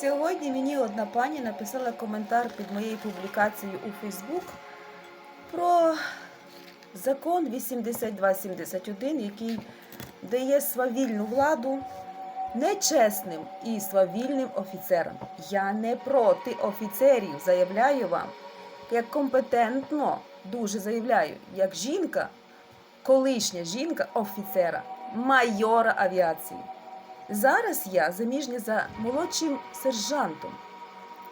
Сьогодні мені одна пані написала коментар під моєю публікацією у Фейсбук про закон 8271, який дає свавільну владу нечесним і свавільним офіцерам. Я не проти офіцерів, заявляю вам, як компетентно дуже заявляю, як жінка, колишня жінка офіцера, майора авіації. Зараз я заміжня за молодшим сержантом.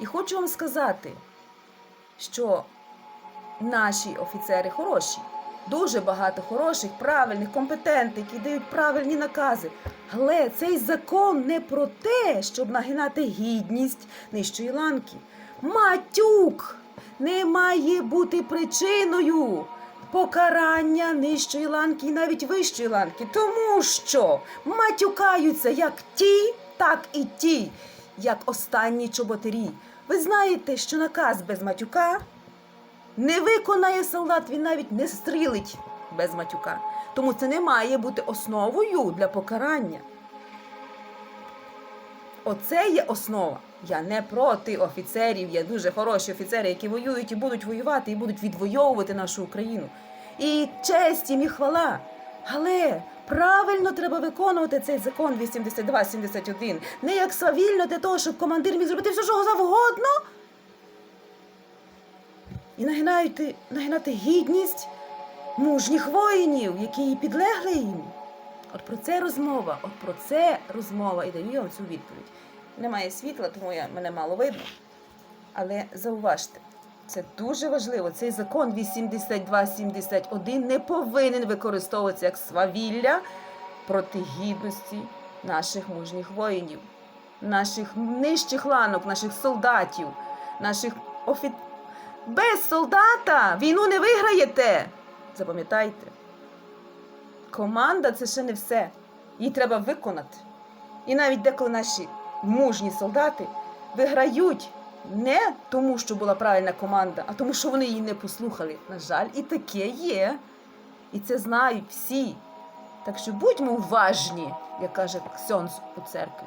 І хочу вам сказати, що наші офіцери хороші, дуже багато хороших, правильних, компетентних, які дають правильні накази. Але цей закон не про те, щоб нагинати гідність нижчої ланки. Матюк не має бути причиною покарання нижчої ланки і навіть вищої ланки, тому що матюкаються як ті, так і ті, як останні чоботарі. Ви знаєте, що наказ без матюка не виконає солдат, він навіть не стрілить без матюка. Тому це не має бути основою для покарання. Оце є основа. Я не проти офіцерів, є дуже хороші офіцери, які воюють і будуть воювати, і будуть відвоювати нашу Україну. І честь їм і хвала. Але правильно треба виконувати цей закон 82-71. Не як свавільно для того, щоб командир міг зробити все, що завгодно. І нагинати, нагинати гідність мужніх воїнів, які підлегли їм. От про це розмова, от про це розмова, і даю вам цю відповідь. Немає світла, тому я, мене мало видно. Але зауважте, це дуже важливо. Цей закон 8271 не повинен використовуватися як свавілля проти гідності наших мужніх воїнів, наших нижчих ланок, наших солдатів, наших офі... Без солдата війну не виграєте. Запам'ятайте. Команда це ще не все. Її треба виконати. І навіть деколи наші мужні солдати виграють не тому, що була правильна команда, а тому, що вони її не послухали. На жаль, і таке є. І це знають всі. Так що будьмо уважні, як каже Ксьонс у церкві.